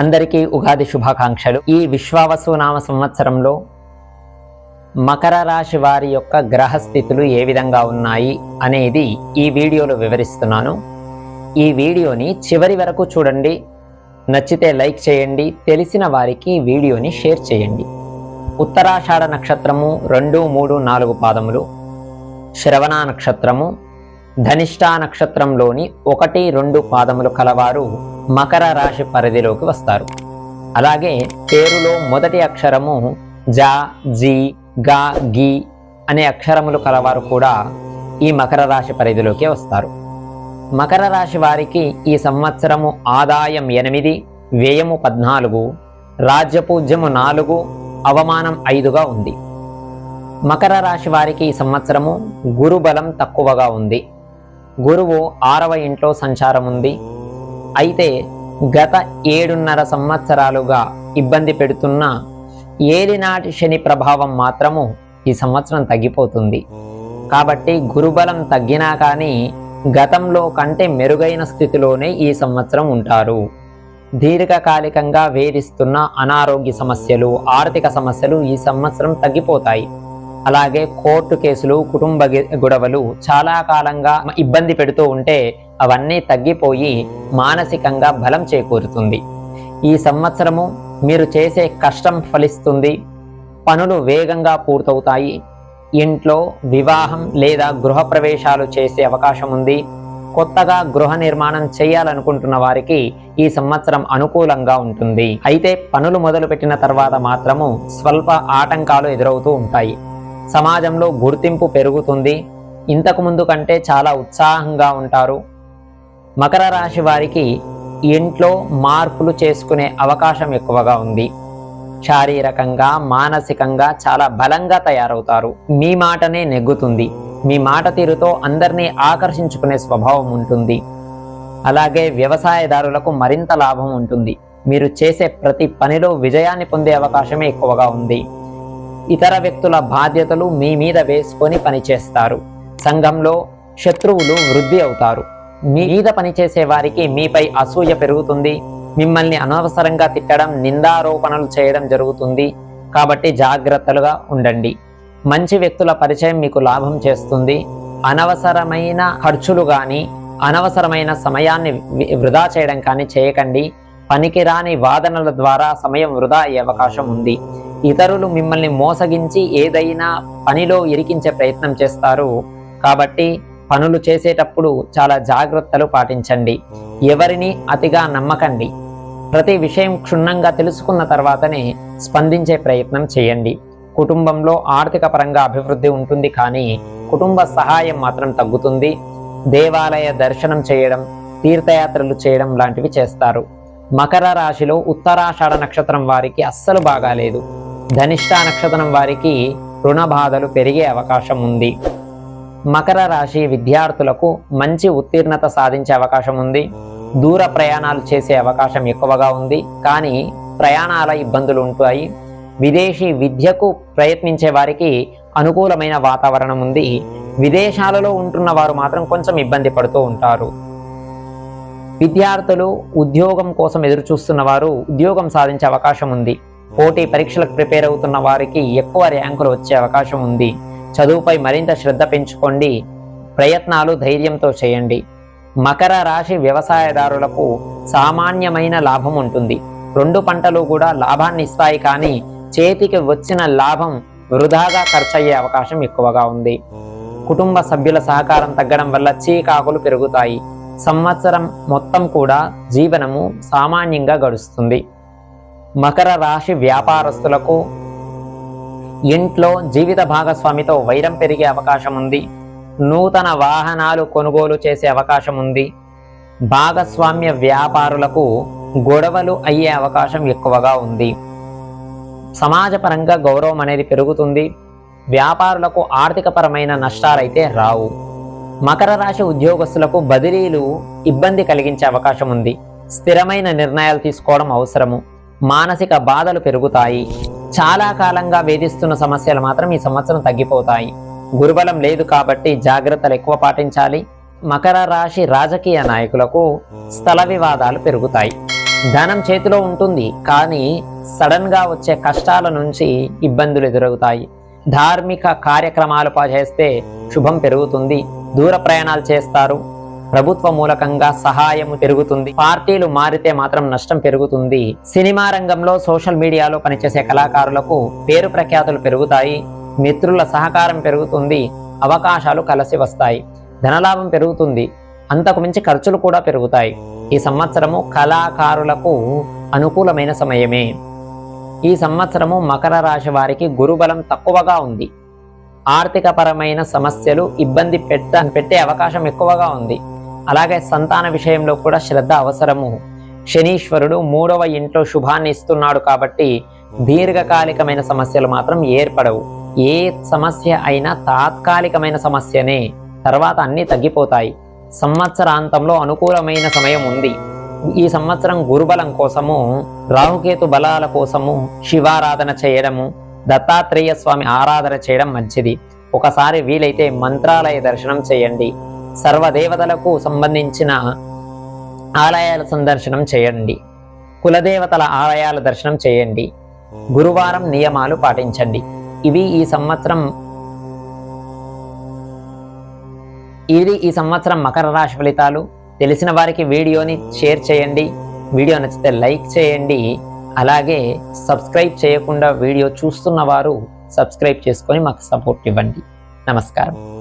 అందరికీ ఉగాది శుభాకాంక్షలు. ఈ విశ్వావసు నామ సంవత్సరంలో మకర రాశి వారి యొక్క గ్రహస్థితులు ఏ విధంగా ఉన్నాయి అనేది ఈ వీడియోలో వివరిస్తున్నాను. ఈ వీడియోని చివరి వరకు చూడండి. నచ్చితే లైక్ చేయండి. తెలిసిన వారికి వీడియోని షేర్ చేయండి. ఉత్తరాషాఢ నక్షత్రము రెండు మూడు నాలుగు పాదములు. శ్రవణ నక్షత్రము ధనిష్టా నక్షత్రంలోని ఒకటి రెండు పాదములు కలవారు. మకర రాశి పరిధిలోకి వస్తారు. అలాగే పేరులో మొదటి అక్షరము జా జీ గా గి అనే అక్షరములు కలవారు కూడా ఈ మకర రాశి పరిధిలోకి వస్తారు. మకర రాశి వారికి ఈ సంవత్సరము ఆదాయం ఎనిమిది వ్యయము పద్నాలుగు రాజ్యపూజ్యము నాలుగు అవమానం ఐదుగా ఉంది. మకర రాశి వారికి ఈ సంవత్సరము గురుబలం తక్కువగా ఉంది. గురువు ఆరవ ఇంట్లో సంచారం ఉంది అయితే గత ఏడున్నర సంవత్సరాలుగా ఇబ్బంది పెడుతున్న ఏలినాటి శని ప్రభావం మాత్రము ఈ సంవత్సరం తగ్గిపోతుంది. కాబట్టి గురుబలం తగ్గినా కానీ గతంలో కంటే మెరుగైన స్థితిలోనే ఈ సంవత్సరం ఉంటారు. దీర్ఘకాలికంగా వేధిస్తున్న అనారోగ్య సమస్యలు ఆర్థిక సమస్యలు ఈ సంవత్సరం తగ్గిపోతాయి. అలాగే కోర్టు కేసులు కుటుంబ గి- గొడవలు చాలా కాలంగా ఇబ్బంది పెడుతూ ఉంటే అవన్నీ తగ్గిపోయి మానసికంగా బలం చేకూరుతుంది. ఈ సంవత్సరము మీరు చేసే కష్టం ఫలిస్తుంది. పనులు వేగంగా పూర్తవుతాయి. ఇంట్లో వివాహం లేదా గృహప్రవేశాలు చేసే అవకాశం ఉంది. కొత్తగా గృహ నిర్మాణం చేయాలనుకుంటున్న వారికి ఈ సంవత్సరం అనుకూలంగా ఉంటుంది. అయితే పనులు మొదలుపెట్టిన తర్వాత మాత్రము స్వల్ప ఆటంకాలు ఎదురవుతూ ఉంటాయి. సమాజంలో గుర్తింపు పెరుగుతుంది. ఇంతకు ముందు కంటే చాలా ఉత్సాహంగా ఉంటారు. మకర రాశి వారికి ఇంట్లో మార్పులు చేసుకునే అవకాశం ఎక్కువగా ఉంది. శారీరకంగా మానసికంగా చాలా బలంగా తయారవుతారు. మీ మాటనే నెగ్గుతుంది. మీ మాట తీరుతో అందరినీ ఆకర్షించుకునే స్వభావం ఉంటుంది. అలాగే వ్యవసాయదారులకు మరింత లాభం ఉంటుంది. మీరు చేసే ప్రతి పనిలో విజయాన్ని పొందే అవకాశమే ఎక్కువగా ఉంది. ఇతర వ్యక్తుల బాధ్యతలు మీ మీద వేసుకొని పనిచేస్తారు. సంఘంలో శత్రువులు వృద్ధి అవుతారు. మీద పనిచేసే వారికి మీపై అసూయ పెరుగుతుంది. మిమ్మల్ని అనవసరంగా తిట్టడం నిందారోపణలు చేయడం జరుగుతుంది. కాబట్టి జాగ్రత్తలుగా ఉండండి. మంచి వ్యక్తుల పరిచయం మీకు లాభం చేస్తుంది. అనవసరమైన ఖర్చులు కానీ అనవసరమైన సమయాన్ని వృధా చేయడం కానీ చేయకండి. పనికిరాని వాదనల ద్వారా సమయం వృధా అయ్యే అవకాశం ఉంది. ఇతరులు మిమ్మల్ని మోసగించి ఏదైనా పనిలో ఇరికించే ప్రయత్నం చేస్తారు. కాబట్టి పనులు చేసేటప్పుడు చాలా జాగ్రత్తలు పాటించండి. ఎవరిని అతిగా నమ్మకండి. ప్రతి విషయం క్షుణ్ణంగా తెలుసుకున్న తర్వాతనే స్పందించే ప్రయత్నం చేయండి. కుటుంబంలో ఆర్థిక పరంగా అభివృద్ధి ఉంటుంది కానీ కుటుంబ సహాయం మాత్రం తగ్గుతుంది. దేవాలయ దర్శనం చేయడం తీర్థయాత్రలు చేయడం లాంటివి చేస్తారు. మకర రాశిలో ఉత్తరాషాఢ నక్షత్రం వారికి అస్సలు బాగాలేదు. ధనిష్ట నక్షత్రం వారికి రుణ బాధలు పెరిగే అవకాశం ఉంది. మకర రాశి విద్యార్థులకు మంచి ఉత్తీర్ణత సాధించే అవకాశం ఉంది. దూర ప్రయాణాలు చేసే అవకాశం ఎక్కువగా ఉంది. కానీ ప్రయాణాల ఇబ్బందులు ఉంటాయి. విదేశీ విద్యకు ప్రయత్నించే వారికి అనుకూలమైన వాతావరణం ఉంది. విదేశాలలో ఉంటున్న వారు మాత్రం కొంచెం ఇబ్బంది పడుతూ ఉంటారు. విద్యార్థులు ఉద్యోగం కోసం ఎదురుచూస్తున్న వారు ఉద్యోగం సాధించే అవకాశం ఉంది. పోటీ పరీక్షలకు ప్రిపేర్ అవుతున్న వారికి ఎక్కువ ర్యాంకులు వచ్చే అవకాశం ఉంది. చదువుపై మరింత శ్రద్ధ పెంచుకోండి. ప్రయత్నాలు ధైర్యంతో చేయండి. మకర రాశి వ్యవసాయదారులకు సామాన్యమైన లాభం ఉంటుంది. రెండు పంటలు కూడా లాభాన్ని ఇస్తాయి కానీ చేతికి వచ్చిన లాభం వృధాగా ఖర్చయ్యే అవకాశం ఎక్కువగా ఉంది. కుటుంబ సభ్యుల సహకారం తగ్గడం వల్ల చీకాకులు పెరుగుతాయి. సంవత్సరం మొత్తం కూడా జీవనము సామాన్యంగా గడుస్తుంది. మకర రాశి వ్యాపారస్తులకు ఇంట్లో జీవిత భాగస్వామితో వైరం పెరిగే అవకాశం ఉంది నూతన వాహనాలు కొనుగోలు చేసే అవకాశం ఉంది భాగస్వామ్య వ్యాపారులకు గొడవలు అయ్యే అవకాశం ఎక్కువగా ఉంది. సమాజపరంగా గౌరవం అనేది పెరుగుతుంది. వ్యాపారులకు ఆర్థికపరమైన నష్టాలైతే రావు. మకర రాశి ఉద్యోగస్తులకు బదిలీలు ఇబ్బంది కలిగించే అవకాశం ఉంది స్థిరమైన నిర్ణయాలు తీసుకోవడం అవసరము. మానసిక బాధలు పెరుగుతాయి. చాలా కాలంగా వేధిస్తున్న సమస్యలు మాత్రం ఈ సంవత్సరం తగ్గిపోతాయి. గురుబలం లేదు కాబట్టి జాగ్రత్తలు ఎక్కువ పాటించాలి. మకర రాశి రాజకీయ నాయకులకు స్థల వివాదాలు పెరుగుతాయి. ధనం చేతిలో ఉంటుంది కానీ సడన్గా వచ్చే కష్టాల నుంచి ఇబ్బందులు ఎదురవుతాయి. ధార్మిక కార్యక్రమాలు చేస్తే శుభం పెరుగుతుంది. దూర ప్రయాణాలు చేస్తారు. ప్రభుత్వ మూలకంగా సహాయం పెరుగుతుంది. పార్టీలు మారితే మాత్రం నష్టం పెరుగుతుంది. సినిమా రంగంలో సోషల్ మీడియాలో పనిచేసే కళాకారులకు పేరు ప్రఖ్యాతులు పెరుగుతాయి. మిత్రుల సహకారం పెరుగుతుంది. అవకాశాలు కలిసి వస్తాయి. ధనలాభం పెరుగుతుంది. అంతకు మించి ఖర్చులు కూడా పెరుగుతాయి. ఈ సంవత్సరము కళాకారులకు అనుకూలమైన సమయమే. ఈ సంవత్సరము మకర రాశి వారికి గురుబలం తక్కువగా ఉంది. ఆర్థికపరమైన సమస్యలు ఇబ్బంది పెట్ట పెట్టే అవకాశం ఎక్కువగా ఉంది. అలాగే సంతాన విషయంలో కూడా శ్రద్ధ అవసరము. శనీశ్వరుడు మూడవ ఇంట్లో శుభాన్ని ఇస్తున్నాడు కాబట్టి దీర్ఘకాలికమైన సమస్యలు మాత్రం ఏర్పడవు. ఏ సమస్య అయినా తాత్కాలికమైన సమస్యనే. తర్వాత అన్నీ తగ్గిపోతాయి. సంవత్సరాంతంలో అనుకూలమైన సమయం ఉంది. ఈ సంవత్సరం గురుబలం కోసము రాహుకేతు బలాల కోసము శివారాధన చేయడము దత్తాత్రేయ స్వామి ఆరాధన చేయడం మంచిది. ఒకసారి వీలైతే మంత్రాలయ దర్శనం చేయండి. సర్వదేవతలకు సంబంధించిన ఆలయాల సందర్శనం చేయండి. కులదేవతల ఆలయాల దర్శనం చేయండి. గురువారం నియమాలు పాటించండి. ఇవి ఈ సంవత్సరం ఇది ఈ సంవత్సరం మకర రాశి ఫలితాలు. తెలిసిన వారికి వీడియోని షేర్ చేయండి. వీడియో నచ్చితే లైక్ చేయండి. అలాగే సబ్స్క్రైబ్ చేయకుండా వీడియో చూస్తున్న వారు సబ్స్క్రైబ్ చేసుకొని మాకు సపోర్ట్ ఇవ్వండి. నమస్కారం.